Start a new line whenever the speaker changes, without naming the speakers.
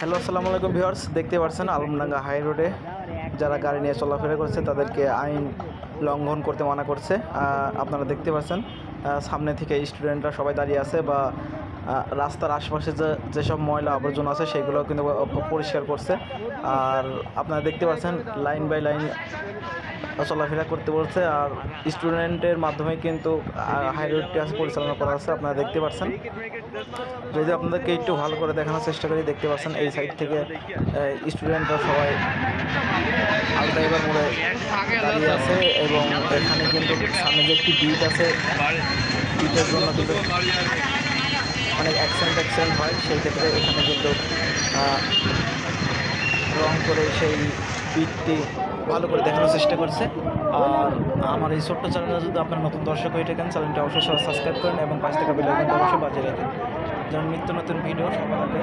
Hello, আসসালামু আলাইকুম viewers. দেখতে পাচ্ছেন আলমডাঙ্গা হাই রোডে যারা গাড়ি নিয়ে চলাফেরা করছে, তাদেরকে আইন লঙ্ঘন করতে মানা করছে। আপনারা দেখতে পাচ্ছেন সামনে থেকে স্টুডেন্টরা সবাই দাঁড়িয়ে আছে বা রাস্তার আশেপাশে যে, যেসব ময়লা আবর্জনা আছে সেগুলো কিন্তু পরিষ্কার করছে। আর আপনারা দেখতে পাচ্ছেন, লাইন বাই লাইন চলাফেরা করতে বলছে। আর স্টুডেন্টের মাধ্যমে কিন্তু হাই রোডটি আজ পরিচালনা করা আছে, আপনারা দেখতে পাচ্ছেন। যদি আপনাদেরকে একটু ভালো করে দেখানোর চেষ্টা করি, দেখতে পাচ্ছেন এই সাইড থেকে স্টুডেন্টরা সবাই এবার মোড়ে দাঁড়িয়ে আছে এবং এখানে কিন্তু সামনে যে একটি বিট আছে বিটের জন্য কিন্তু অনেক অ্যাক্সিডেন্ট অ্যাক্সিডেন্ট হয়, সেই ক্ষেত্রে এখানে কিন্তু রং করে সেই বিটটি ভালো করে দেখানোর চেষ্টা করছে। আর আমার এই ছোট্ট চ্যানেলে যদি আপনার নতুন দর্শক হয়ে থাকেন চ্যানেলটি অবশ্যই সাবস্ক্রাইব করেন এবং পাঁচ টাকা বিল আইকনটা অবশ্যই বাজিয়ে রাখেন। যেমন নিত্য নতুন ভিডিও সবার আগে।